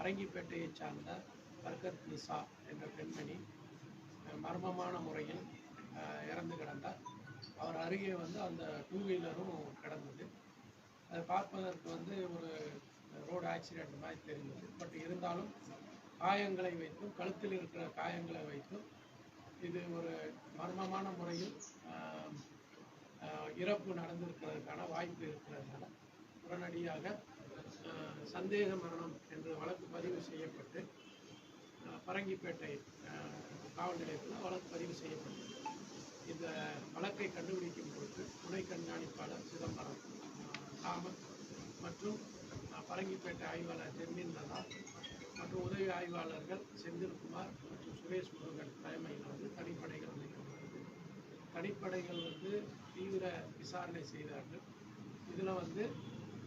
பரங்கிப்பேட்டையைச் சார்ந்த பர்கத் நிசா என்ற பெண்மணி மர்மமான முறையில் இறந்து கிடந்தார். அவர் அருகே வந்து அந்த டூ வீலரும் கிடந்தது. அதை பார்ப்பதற்கு வந்து ஒரு ரோடு ஆக்சிடென்ட் மாதிரி தெரிந்தது. பட் இருந்தாலும் காயங்களை வைத்தும் கழுத்தில் இருக்கிற காயங்களை வைத்தும் இது ஒரு மர்மமான முறையில் இறப்பு நடந்திருக்கிறதுக்கான வாய்ப்பு இருக்கிறதுனால உடனடியாக சந்தேக மரணம் என்று வழக்கு பதிவு செய்யப்பட்டு பரங்கிப்பேட்டை காவல் நிலையத்தில் வழக்கு பதிவு செய்யப்பட்டது. இந்த வழக்கை கண்டுபிடிக்கும் பொழுது துணை கண்காணிப்பாளர் சிதம்பரம் ஆஹ், மற்றும் பரங்கிப்பேட்டை ஆய்வாளர் ஜெர்மின் லதா மற்றும் உதவி ஆய்வாளர்கள் செந்தில்குமார் மற்றும் சுரேஷ் முருகன் தலைமையில் வந்து தனிப்படைகள் அமைக்கப்பட்டது. தனிப்படைகள் வந்து தீவிர விசாரணை செய்தார்கள். இதில் வந்து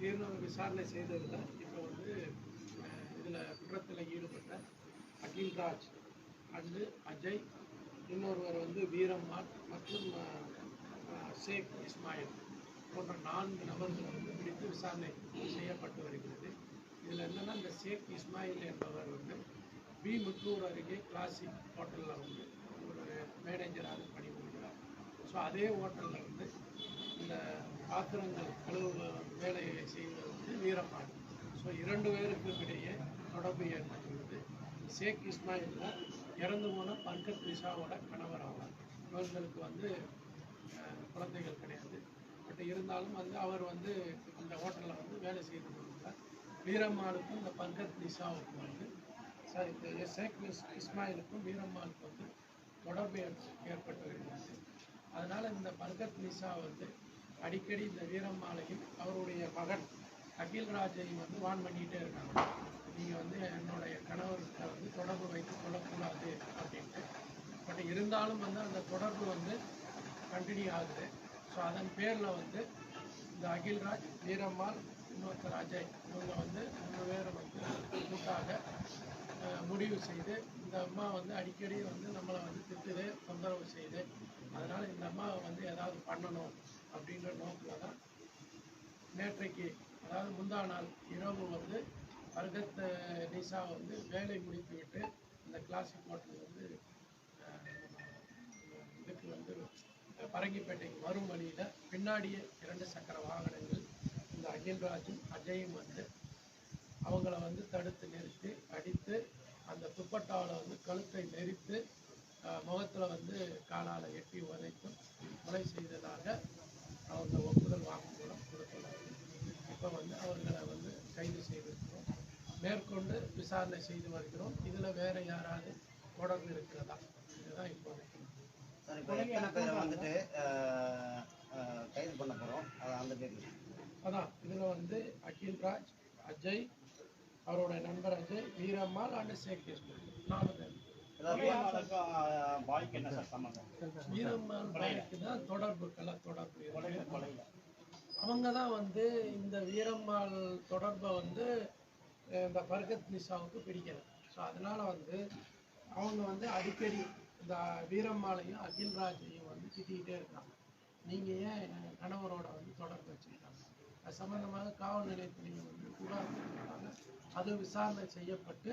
தீவிர விசாரணை செய்ததில் இப்போ வந்து இதில் குற்றத்தில் ஈடுபட்ட அகில்ராஜ் அண்டு அஜய் இன்னொருவர் வந்து வீரம்மாள் மற்றும் ஷேக் இஸ்மாயில் போன்ற நான்கு நபர்கள் வந்து பிடித்து விசாரணை செய்யப்பட்டு வருகிறது. இதில் என்னென்னா இந்த ஷேக் இஸ்மாயில் என்பவர் வந்து பி முத்தூர் அருகே கிளாசிக் ஹோட்டலில் வந்து ஒரு மேனேஜராக பணிபுரிகிறார். ஸோ அதே ஹோட்டலில் வந்து பாத்திரங்கள் கழுவு வேலையை செய்வது வந்து வீரம்மாள் ஸோ இரண்டு பேருக்கும் இடையே தொடர்பு ஏற்பட்டுள்ளது. ஷேக் இஸ்மாயில் இறந்து போன பர்கத் நிஷாவோட கணவர் ஆவார். இவர்களுக்கு வந்து குழந்தைகள் கிடையாது. பட் இருந்தாலும் வந்து அவர் வந்து அந்த ஹோட்டலில் வந்து வேலை செய்து கொண்டிருந்தார். வீரம்மாளுக்கும் இந்த பர்கத் நிஷாவுக்கும் வந்து சாரி இந்த ஷேக் இஸ்- இஸ்மாயிலுக்கும் வீரம்மாளுக்கும் வந்து தொடர்பு ஏற்பட்டு வருகிறது. அதனால் இந்த பர்கத் நிஷா வந்து அடிக்கடி இந்த வீரம்மாளையும் அவருடைய மகன் அகில்ராஜையும் வந்து வான் பண்ணிகிட்டே இருக்காங்க. நீங்கள் வந்து என்னுடைய கணவர்கிட்ட வந்து தொடர்பு வைத்து கொள்ளக்கூடாது அப்படின்ட்டு. பட் இருந்தாலும் வந்து அந்த தொடர்பு வந்து கண்டினியூ ஆகுது. ஸோ அதன் பேரில் வந்து இந்த அகில்ராஜ் வீரம்மாள் இன்னொருத்தர் அஜய் இவங்க வந்து மூணு பேர் வந்து கூட்டாக முடிவு செய்து இந்த அம்மா வந்து அடிக்கடி வந்து நம்மளை வந்து திட்டுது தொந்தரவு செய்யுது அதனால் இந்த அம்மாவை வந்து ஏதாவது பண்ணணும். அப்படின்ற நோக்கில் தான் நேற்றைக்கு அதாவது முந்தா நாள் இரவு வந்து அர்கத் அஹ், நிஷா வந்து வேலை முடித்துவிட்டு இந்த கிளாசிக் ஹோட்டல் வந்து இதுக்கு வந்து பரங்கிப்பேட்டைக்கு வரும் வழியில் பின்னாடியே இரண்டு சக்கர வாகனங்கள் இந்த அகில்ராஜும் அஜயும் வந்து அவங்கள வந்து தடுத்து நிறுத்தி அடித்து அந்த துப்பட்டாவில் வந்து கழுத்தை நெரித்து முகத்தில் வந்து காலால் எட்டி உதைத்தும் கொலை செய்ததாக அவங்க ஒப்புதல் வாக்குமூலம் கொடுத்துள்ளார்கள் இப்போ வந்து அவர்களை வந்து கைது செய்திருக்கிறோம். மேற்கொண்டு விசாரணை செய்து வருகிறோம். இதில் வேற யாராவது தொடர்பு இருக்கிறதா? இதுதான் இப்போதைக்கு. சார் இப்போ எத்தனை பேரை வந்துட்டு கைது பண்ண போகிறோம் அந்த பேர் அதான் இதில் வந்து அகில்ராஜ் அஜய் அவரோட நண்பர் அஜய் வீரம்மாள் அண்ட் இஸ்மாயில் நாலு பேர். வீரம்மாள் பாய்க்கு தான் தொடர்பு கல தொடர்பு அவங்க தான் வந்து இந்த வீரம்மாள் தொடர்பை வந்து இந்த பர்கத் நிஷாவுக்கு பிடிக்கல. ஸோ அதனால் வந்து அவங்க வந்து அடிக்கடி இந்த வீரம்மாளையும் அகில்ராஜையும் வந்து திட்டிகிட்டே இருக்காங்க. நீங்கள் ஏன் கணவரோட வந்து தொடர்பு வச்சுருக்காங்க அது சம்மந்தமாக காவல் நிலையத்திலையும் வந்து புகார் கொடுத்துருக்காங்க அது விசாரணை செய்யப்பட்டு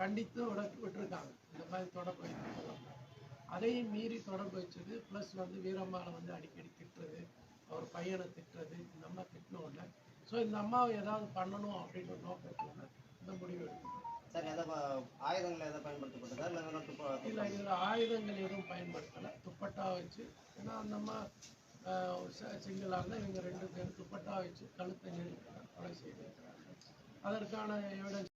கண்டித்து விட விட்டுருக்காங்க. இந்த மாதிரி தொடர்பு வைத்து அதையும் மீறி தொடர்பு வச்சது ப்ளஸ் வந்து வீரம்மாவை வந்து அடிக்கடி திட்டுறது. அவர் பையனை திட்டுறது இந்த அம்மா திட்டினோடனே ஸோ இந்த அம்மாவை ஏதாவது பண்ணணும் அப்படின்ற நோக்கத்தில் இந்த முடிவு சார் எதை ஆயுதங்கள் எதை பயன்படுத்தப்பட்டதா? இல்லை இல்லை இதில் ஆயுதங்கள் எதுவும் பயன்படுத்தலை. துப்பட்டா வச்சு ஏன்னா அந்த அம்மா சிங்கிளாக இருந்தால் இவங்க ரெண்டு பேரும் துப்பட்டா வச்சு கழுத்தை நெருக்கி கொலை செய்திருக்கிறாங்க அதற்கான எவிடன்ஸ்